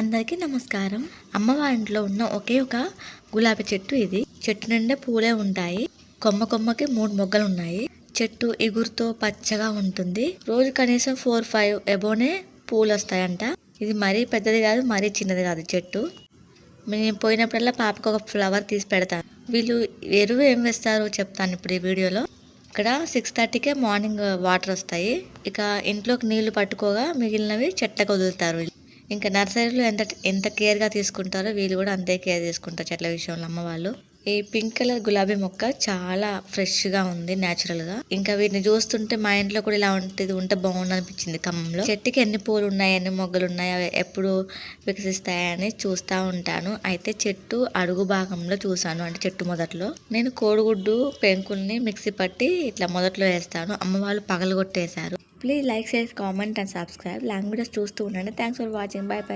అందరికీ నమస్కారం. అమ్మవారింట్లో ఉన్న ఒకే ఒక గులాబీ చెట్టు ఇది. చెట్టు నిండా పూలే ఉంటాయి. కొమ్మ కొమ్మకి మూడు మొగ్గలు ఉన్నాయి చెట్టు ఎగురుతో పచ్చగా ఉంటుంది. రోజు కనీసం ఫోర్ ఫైవ్ ఎబోనే పూలు వస్తాయంట ఇది మరీ పెద్దది కాదు మరీ చిన్నది కాదు చెట్టు. నేను పోయినప్పుడల్లా పాపకు ఒక ఫ్లవర్ తీసి పెడతాను వీళ్ళు ఎరువు ఏం వేస్తారో చెప్తాను ఇప్పుడు ఈ వీడియోలో. ఇక్కడ సిక్స్ థర్టీకే మార్నింగ్ వాటర్ వస్తాయి. ఇక ఇంట్లోకి నీళ్ళు పట్టుకోగా మిగిలినవి చెట్లకు వదులుతారు. వీళ్ళు. ఇంకా నర్సరీలో ఎంత ఎంత కేర్గా తీసుకుంటారో వీళ్ళు కూడా అంతే కేర్ తీసుకుంటారు చెట్ల విషయంలో అమ్మ వాళ్ళు. ఈ పింక్ కలర్ గులాబీ మొక్క చాలా ఫ్రెష్గా ఉంది న్యాచురల్గా ఇంకా వీటిని చూస్తుంటే మా ఇంట్లో కూడా ఇలా ఉంటుంది ఉంటే బాగుంది అనిపించింది ఖమ్మంలో చెట్టుకి ఎన్ని పూలు ఉన్నాయి ఎన్ని మొగ్గలు ఉన్నాయి అవి ఎప్పుడు వికసిస్తాయని చూస్తూ ఉంటాను. అయితే చెట్టు అడుగు భాగంలో చూశాను అంటే చెట్టు మొదట్లో. నేను కోడిగుడ్డు పెంకుల్ని మిక్సీ పట్టి ఇట్లా మొదట్లో వేస్తాను. అమ్మ వాళ్ళు పగలగొట్టేశారు. Please like share comment and subscribe long videos చూస్తూ ఉండండి. Thanks for watching bye bye